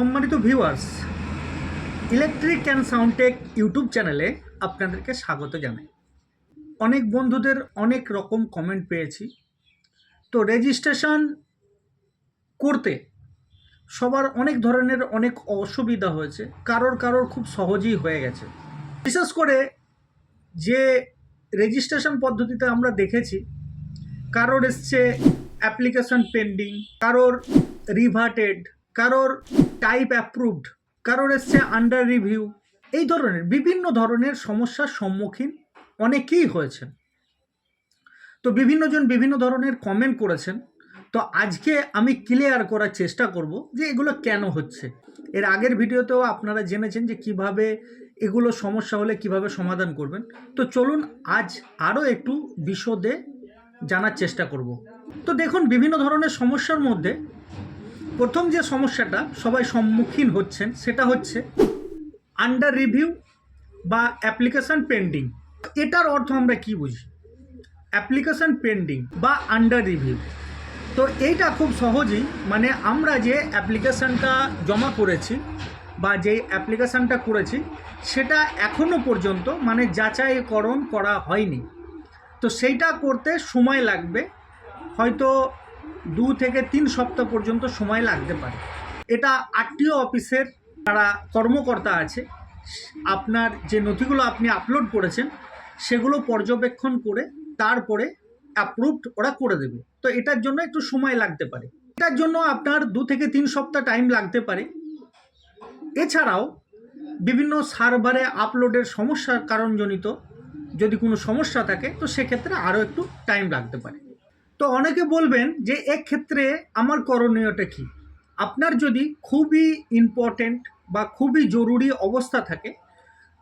সম্মানিত viewers electric and sound tech YouTube চ্যানেলে আপনাদেরকে স্বাগত জানাই। অনেক বন্ধুদের অনেক রকম কমেন্ট পেয়েছি। তো রেজিস্ট্রেশন করতে সবার অনেক ধরনের অনেক অসুবিধা হয়েছে। কারোর কারোর খুব সহজেই হয়ে গেছে। বিশেষ করে যে রেজিস্ট্রেশন পদ্ধতিতে আমরা দেখেছি, কারোর এসছে অ্যাপ্লিকেশন পেন্ডিং কারোর রিভার্টেড কারোর টাইপ অ্যাপ্রুভড কারোর এসছে আন্ডার রিভিউ এই ধরনের বিভিন্ন ধরনের সমস্যার সম্মুখীন অনেকেই হয়েছেন। তো বিভিন্নজন বিভিন্ন ধরনের কমেন্ট করেছেন। তো আজকে আমি ক্লিয়ার করার চেষ্টা করব যে এগুলো কেন হচ্ছে। এর আগের ভিডিওতেও আপনারা জেনেছেন যে কীভাবে এগুলো সমস্যা হলে কীভাবে সমাধান করবেন। তো চলুন আজ আরও একটু বিশদে জানার চেষ্টা করব। তো দেখুন, বিভিন্ন ধরনের সমস্যার মধ্যে প্রথম যে সমস্যাটা সবাই সম্মুখীন হচ্ছেন, সেটা হচ্ছে আন্ডার রিভিউ বা অ্যাপ্লিকেশান পেন্ডিং এটার অর্থ আমরা কি বুঝি? অ্যাপ্লিকেশান পেন্ডিং বা আন্ডার রিভিউ তো এইটা খুব সহজেই মানে আমরা যে অ্যাপ্লিকেশানটা জমা করেছি বা যে অ্যাপ্লিকেশানটা করেছি, সেটা এখনও পর্যন্ত মানে যাচাইকরণ করা হয়নি। তো সেইটা করতে সময় লাগবে। হয়তো দু থেকে তিন সপ্তাহ পর্যন্ত সময় লাগতে পারে। এটা আরটিও অফিসের যারা কর্মকর্তা আছে, আপনার যে নথিগুলো আপনি আপলোড করেছেন, সেগুলো পর্যবেক্ষণ করে তারপরে অ্যাপ্রুভড ওরা করে দেবে। তো এটার জন্য একটু সময় লাগতে পারে। এটার জন্য আপনার দু থেকে তিন সপ্তাহ টাইম লাগতে পারে। এছাড়াও বিভিন্ন সার্ভারে আপলোডের সমস্যার কারণজনিত যদি কোনো সমস্যা থাকে, তো সেক্ষেত্রে আরও একটু টাইম লাগতে পারে। তো অনেকে বলবেন যে এক্ষেত্রে আমার করণীয়টা কী? আপনার যদি খুবই ইম্পর্টেন্ট বা খুবই জরুরি অবস্থা থাকে,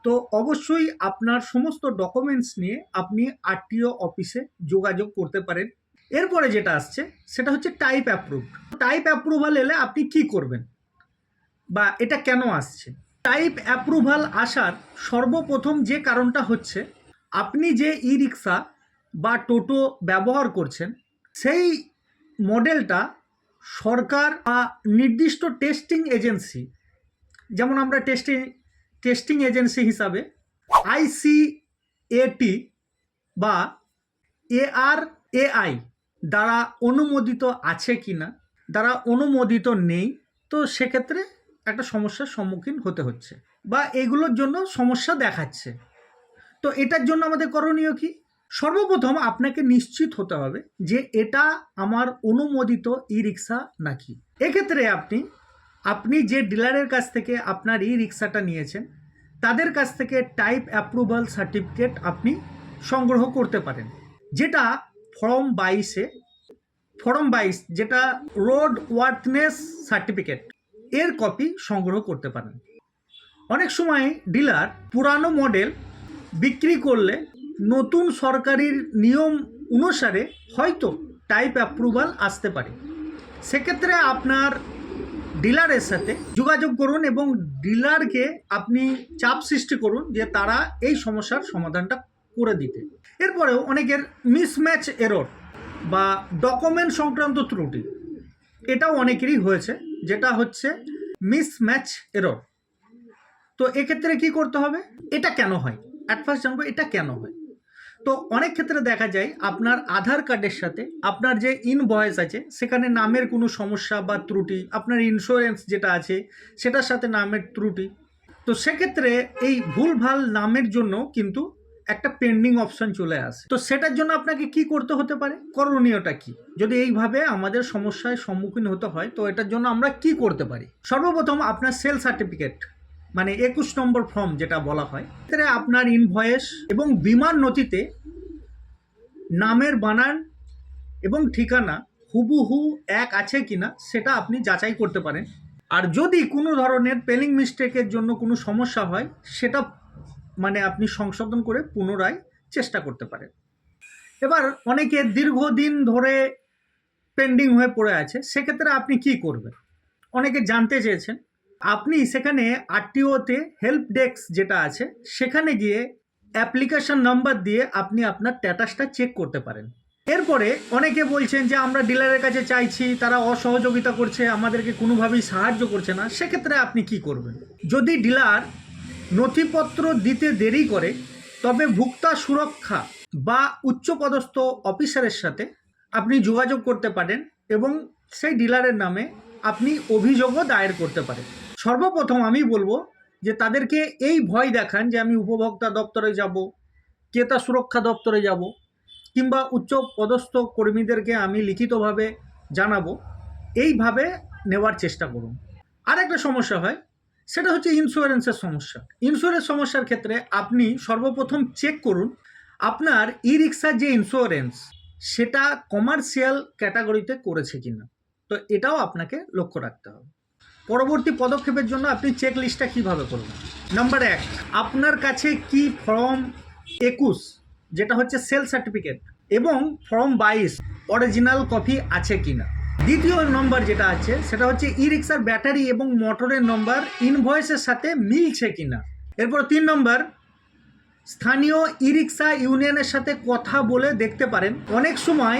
তো অবশ্যই আপনার সমস্ত ডকুমেন্টস নিয়ে আপনি আরটিও অফিসে যোগাযোগ করতে পারেন। এরপরে যেটা আসছে, সেটা হচ্ছে টাইপ অ্যাপ্রুভ টাইপ অ্যাপ্রুভাল এলে আপনি কি করবেন? বা এটা কেন আসছে? টাইপ অ্যাপ্রুভাল আসার সর্বপ্রথম যে কারণটা হচ্ছে, আপনি যে ই রিক্সা বা টোটো ব্যবহার করছেন সেই মডেলটা সরকার বা নির্দিষ্ট টেস্টিং এজেন্সি যেমন আমরা টেস্টিং টেস্টিং এজেন্সি হিসাবে আইসিএটি বা এআর এআই দ্বারা অনুমোদিত আছে কি না দ্বারা অনুমোদিত নেই, তো সেক্ষেত্রে একটা সমস্যার সম্মুখীন হতে হচ্ছে বা এগুলোর জন্য সমস্যা দেখাচ্ছে। তো এটার জন্য আমাদের করণীয় কি? সর্বপ্রথম আপনাকে নিশ্চিত হতে হবে যে এটা আমার অনুমোদিত ই রিক্সা নাকি। এক্ষেত্রে আপনি আপনি যে ডিলারের কাছ থেকে আপনার ই রিক্সাটা নিয়েছেন, তাদের কাছ থেকে টাইপ অ্যাপ্রুভাল সার্টিফিকেট আপনি সংগ্রহ করতে পারেন, যেটা ফর্ম বাইশে, ফর্ম বাইশ যেটা রোড ওয়ার্থনেস সার্টিফিকেট, এর কপি সংগ্রহ করতে পারেন। অনেক সময় ডিলার পুরানো মডেল বিক্রি করলে নতুন সরকারির নিয়ম অনুসারে হয়তো টাইপ অ্যাপ্রুভাল আসতে পারে। সেক্ষেত্রে আপনার ডিলারের সাথে যোগাযোগ করুন এবং ডিলারকে আপনি চাপ সৃষ্টি করুন যে তারা এই সমস্যার সমাধানটা করে দিতে। এরপরেও অনেকের মিসম্যাচ এরর বা ডকুমেন্ট সংক্রান্ত ত্রুটি, এটাও অনেকেরই হয়েছে, যেটা হচ্ছে মিসম্যাচ এরর তো এক্ষেত্রে কি করতে হবে? এটা কেন হয়? অ্যাট ফার্স্ট জানব এটা কেন হয়? তো অনেক ক্ষেত্রে দেখা যায় আপনার আধার কার্ডের সাথে আপনার যে ইনভয়েস আছে, সেখানে নামের কোনো সমস্যা বা ত্রুটি, আপনার ইন্স্যুরেন্স যেটা আছে, সেটার সাথে নামের ত্রুটি। তো সেক্ষেত্রে এই ভুলভাল নামের জন্য কিন্তু একটা পেন্ডিং অপশন চলে আসে। তো সেটার জন্য আপনাকে কি করতে হতে পারে? করণীয়টা কি? যদি এইভাবে আমাদের সমস্যায় সম্মুখীন হতে হয়, তো এটার জন্য আমরা কি করতে পারি? সর্বপ্রথম আপনার সেল সার্টিফিকেট মানে একুশ নম্বর ফর্ম যেটা বলা হয় এক্ষেত্রে আপনার ইনভয়েস এবং বিমান নথিতে নামের বানান এবং ঠিকানা হুবহু এক আছে কিনা সেটা আপনি যাচাই করতে পারেন। আর যদি কোনো ধরনের পেলিং মিস্টেকের জন্য কোনো সমস্যা হয়, সেটা মানে আপনি সংশোধন করে পুনরায় চেষ্টা করতে পারেন। এবার অনেকে দীর্ঘদিন ধরে পেন্ডিং হয়ে পড়ে আছে, সেক্ষেত্রে আপনি কি করবেন? অনেকে জানতে চেয়েছেন আপনি সেখানে আরটিওতে হেল্প ডেস্ক যেটা আছে, সেখানে গিয়ে অ্যাপ্লিকেশন নাম্বার দিয়ে আপনি আপনার স্ট্যাটাসটা চেক করতে পারেন। এরপরে অনেকে বলছেন যে, আমরা ডিলারের কাছে চাইছি, তারা অসহযোগিতা করছে, আমাদেরকে কোনোভাবেই সাহায্য করছে না। সেক্ষেত্রে আপনি কি করবেন? যদি ডিলার নথিপত্র দিতে দেরি করে, তবে ভুক্তা সুরক্ষা বা উচ্চপদস্থ অফিসারের সাথে আপনি যোগাযোগ করতে পারেন এবং সেই ডিলারের নামে আপনি অভিযোগও দায়ের করতে পারেন। সর্বপ্রথম আমি বলব যে তাদেরকে এই ভয় দেখান যে আমি উপভোক্তা দপ্তরে যাব, ক্রেতা সুরক্ষা দপ্তরে যাব, কিংবা উচ্চ পদস্থ কর্মীদেরকে আমি লিখিতভাবে জানাব। এইভাবে নেওয়ার চেষ্টা করুন। আর একটা সমস্যা হয়, সেটা হচ্ছে ইন্স্যুরেন্সের সমস্যা। ইন্স্যুরেন্স সমস্যার ক্ষেত্রে আপনি সর্বপ্রথম চেক করুন, আপনার ই রিক্সার যে ইন্স্যুরেন্স সেটা কমার্শিয়াল ক্যাটাগরিতে করেছে কিনা। তো এটাও আপনাকে লক্ষ্য রাখতে হবে। পরবর্তী পদক্ষেপের জন্য আপনি চেক লিস্টটা কীভাবে করবেন? নাম্বার এক, আপনার কাছে কি ফর্ম একুশ, যেটা হচ্ছে সেল সার্টিফিকেট এবং ফর্ম বাইশ অরিজিনাল কপি আছে কিনা? দ্বিতীয় নম্বর যেটা আছে, সেটা হচ্ছে ই রিক্সার ব্যাটারি এবং মোটরের নম্বর ইনভয়েসের সাথে মিলছে কিনা? এরপর তিন নম্বর স্থানীয় ই রিক্সা ইউনিয়নের সাথে কথা বলে দেখতে পারেন। অনেক সময়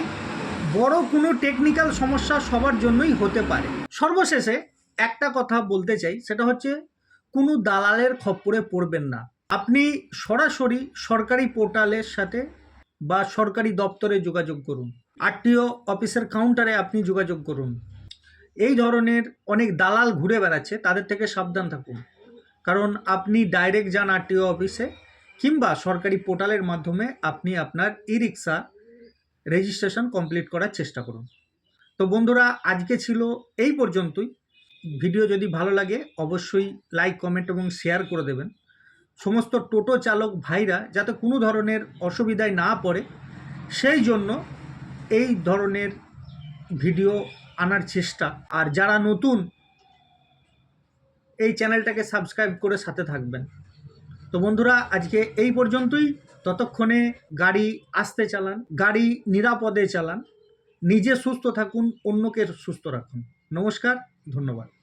বড় কোনো টেকনিক্যাল সমস্যা সবার জন্যই হতে পারে। সর্বশেষে একটা কথা বলতে চাই, সেটা হচ্ছে কোনো দালালের খপ্পরে পড়বেন না। আপনি সরাসরি সরকারি পোর্টালের সাথে বা সরকারি দপ্তরে যোগাযোগ করুন। আরটিও অফিসের কাউন্টারে আপনি যোগাযোগ করুন। এই ধরনের অনেক দালাল ঘুরে বেড়াচ্ছে, তাদের থেকে সাবধান থাকুন। কারণ আপনি ডাইরেক্ট যান আরটিও অফিসে, কিংবা সরকারি পোর্টালের মাধ্যমে আপনি আপনার ই রিক্সা রেজিস্ট্রেশন কমপ্লিট করার চেষ্টা করুন। তো বন্ধুরা, আজকে ছিল এই পর্যন্তই। ভিডিও যদি ভালো লাগে, অবশ্যই লাইক কমেন্ট এবং শেয়ার করে দেবেন। সমস্ত টোটো চালক ভাইরা যাতে কোনো ধরনের অসুবিধায় না পড়ে, সেই জন্য এই ধরনের ভিডিও আনার চেষ্টা। আর যারা নতুন, এই চ্যানেলটাকে সাবস্ক্রাইব করে সাথে থাকবেন। তো বন্ধুরা, আজকে এই পর্যন্তই। ততক্ষণে গাড়ি আসতে চালান, গাড়ি নিরাপদে চালান। নিজে সুস্থ থাকুন, অন্যকে সুস্থ রাখুন। নমস্কার। ধন্যবাদ।